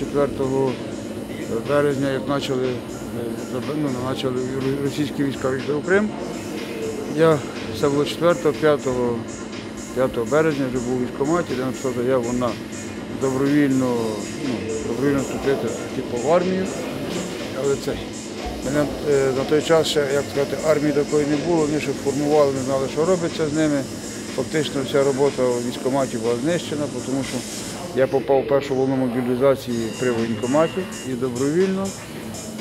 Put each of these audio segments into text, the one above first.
4 березня, як почали, е, ну, почали російські війська війшли у Крим. Я це було 4 5, 5 березня вже був у військкоматі, де написав заяву на добровільно, ну, добровільно вступити типу, в армію. Але це мене е, на той час ще, як сказати, армії такої не було, вони ще формували, не знали, що робиться з ними. Фактично вся робота у військкоматі була знищена, тому що я попав в першу волну мобілізації при воєнкоматі і добровільно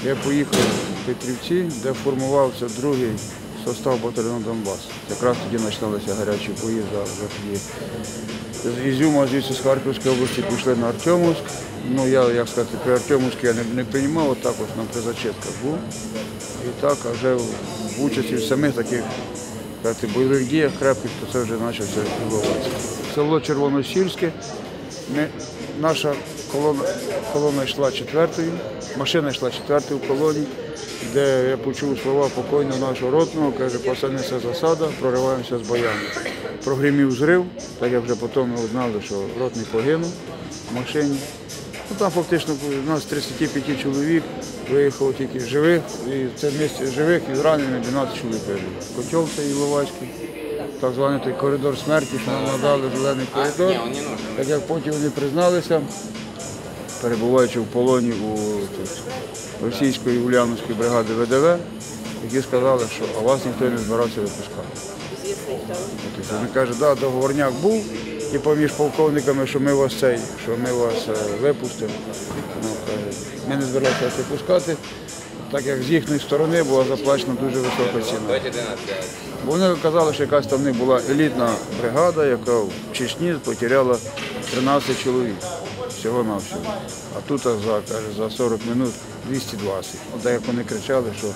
я поїхав в Петрівці, де формувався другий состав батальйону Донбас. Якраз тоді починалися гарячі бої за тоді. З Ізюма, звідси з Харківської області пішли на Артемовськ. Ну я, як сказати, при Артемовську я не, не приймав, от так ось на при зачистках був. І так, а вже в участі в самих таких сказати, бойових діях крепких, то це вже почався Іловайськ. Село Червоносільське. Ми, наша колона, колона йшла четвертою, машина йшла четвертою в колоні, де я почув слова покойного нашого ротного, каже, пацани, засада, прориваємося з боями. Прогримів зрив, так як вже потім ми узнали, що ротний загинув в машині. Ну, там фактично у нас 35 чоловік виїхало тільки живих, і це місце живих і зранених 12 чоловік. Котел це Іловайський, так званий той коридор смерті, що нам надали зелений коридор. Так як потім вони призналися, перебуваючи в полоні у тут, російської Ульяновської бригади ВДВ, які сказали, що а вас ніхто не збирався випускати. Тобто Він каже, да, договорняк був, і поміж полковниками, що ми вас цей, що ми вас е, випустимо. Ну, каже, ми не збиралися випускати, так як з їхньої сторони була заплачена дуже висока ціна. Вони казали, що якась там них була елітна бригада, яка в Чечні потеряла 13 чоловік всього на всього. А тут за, каже, за 40 минут 220. От як вони кричали, що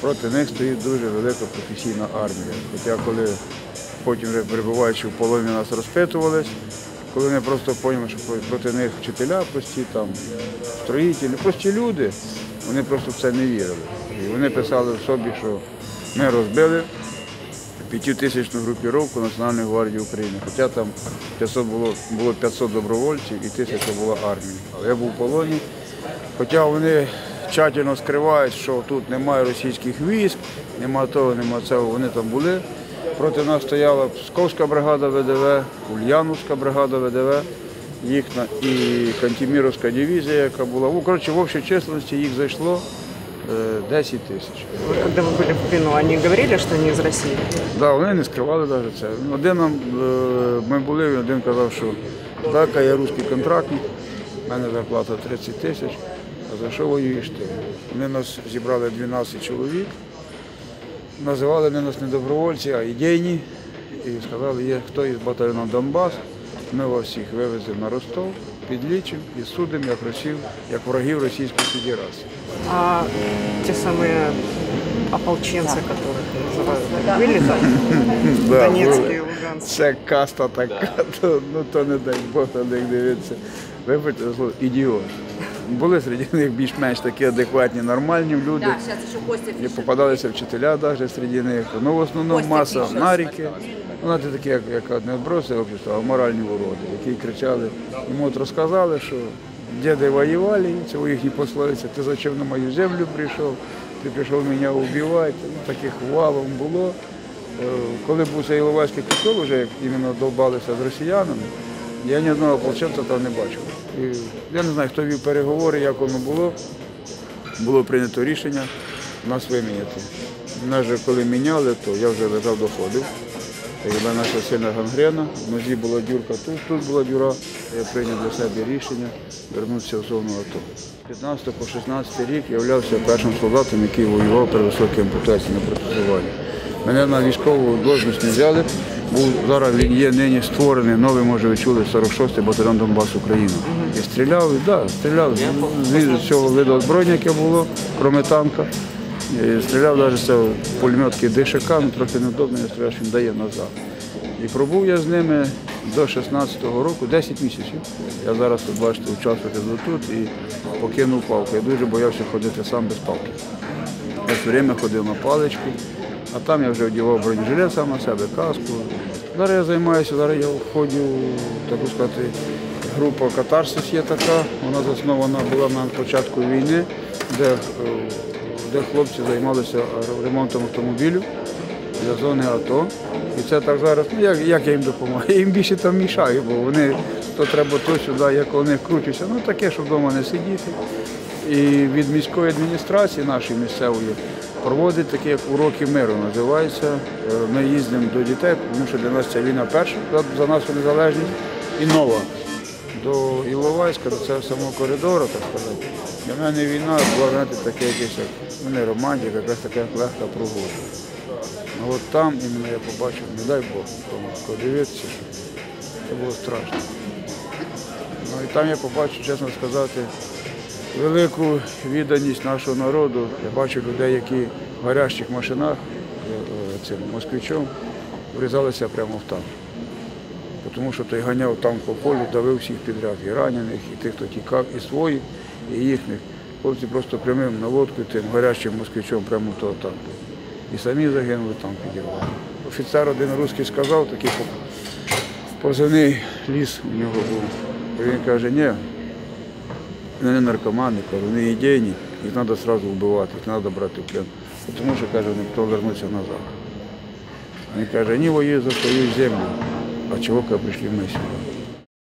проти них стоїть дуже велика професійна армія. Хоча коли потім вже перебуваючи в полоні нас розпитувались, коли вони просто поняли, що проти них вчителя прості, там, строїтелі, прості люди, вони просто в це не вірили. І вони писали в собі, що ми розбили п'ятитисячну групіровку Національної гвардії України. Хоча там 500 було, було 500 добровольців і тисяча була армії. Але я був в полоні. Хоча вони тщательно скривають, що тут немає російських військ, немає того, немає цього, вони там були. Проти нас стояла Псковська бригада ВДВ, Ульяновська бригада ВДВ, їхня і Кантіміровська дивізія, яка була. Ну, коротше, в общій численності їх зайшло е, 10 тисяч. Вы когда вы были в плену, они говорили, что они из России? Да, вони не скривали навіть це. Один нам, е, ми були, один казав, що так, я русський контрактник, в мене зарплата 30 тисяч, а за що воюєш ти? Вони нас зібрали 12 чоловік, називали вони нас не добровольці, а ідейні. І сказали, є хто із батальйону Донбас, ми вас всіх вивеземо на Ростов, підлічимо і судимо як Росію, як ворогів Російської Федерації. А те самые ополченцы, которых называют, были там? Да, Донецкие, були. Луганские. Це каста така, то, ну то не дай Бог на них дивитися. Вибачте, за слово, ідіот. Були серед них більш-менш такі адекватні, нормальні люди. Да, сейчас еще Костя І Фишер. попадалися вчителя навіть серед них. Ну, в основному Костя маса Фішер. наріки. Вона це такі, як, як не відброси общества, а моральні уроди, які кричали. Йому от розказали, що діди воювали, це у їхні пословиці, ти зачем на мою землю прийшов, ти прийшов мене вбивати. Ну, таких валом було. Е, Коли був цей Іловайський котел, вже як іменно долбалися з росіянами, я ні одного ополченця там не бачив. Я не знаю, хто вів переговори, як воно було. Було прийнято рішення нас виміняти. Нас коли міняли, то я вже лежав доходив. Якби наша сильна гангрена, в нозі була дюрка, тут, тут була дюра. Я прийняв для себе рішення вернутися в зону АТО. З 15 по 16 рік я являвся першим солдатом, який воював при високій ампутації на протезуванні. Мене на військову должність не взяли. Був зараз він є нині створений новий, може ви чули, 46-й батальйон Донбас Україна. І стріляв, і да, стріляв з цього виду озброєння, яке було, крім танка. І стріляв навіть цього пулеметки ДШК, ну трохи неудобно, я стріляв, що він дає назад. І пробув я з ними до 16-го року 10 місяців. Я зараз тут бачите, участвую тут і покинув палку. Я дуже боявся ходити сам без палки. Я все время ходив на паличку, а там я вже одягав бронежилет сам на себе, каску. Зараз я займаюся, зараз я входжу, так сказати, група Катарсис є така. Вона заснована була на початку війни, де, е, де хлопці займалися ремонтом автомобілів для зони АТО. І це так зараз, ну як, як я їм допомагаю? Я їм більше там мішаю, бо вони то треба то сюди, як вони крутяться. Ну таке, щоб вдома не сидіти. І від міської адміністрації нашої місцевої проводить такі як уроки миру, називається. Е, Ми їздимо до дітей, тому що для нас ця війна перша за- нашу незалежність і нова. До Іловайська, до цього самого коридору, так сказати. Для мене війна була знаєте, таке якесь, як, ну, не романтика, якась така легка прогулка. Ну от там іменно я побачив, не дай Бог, тому подивитися, що це було страшно. Ну і там я побачив, чесно сказати, велику відданість нашого народу. Я бачив людей, які в гарячих машинах е, е, цим москвичом врізалися прямо в танк. Тому що той ганяв танк по полю, давив всіх підряд, і ранених, і тих, хто тікав, і своїх, і їхніх. Хлопці просто прямим наводкою тим гарячим москвичом прямо того танку. І самі загинули, танк підірвали. Офіцер один русський сказав, такий по- позивний ліс у нього був. Він каже, ні, вони наркомани, вони ідейні, їх треба одразу вбивати, їх треба брати в плен. Тому що, каже, ніхто потім назад. Він каже, вони воюють за свою землю, а чого прийшли ми сюди.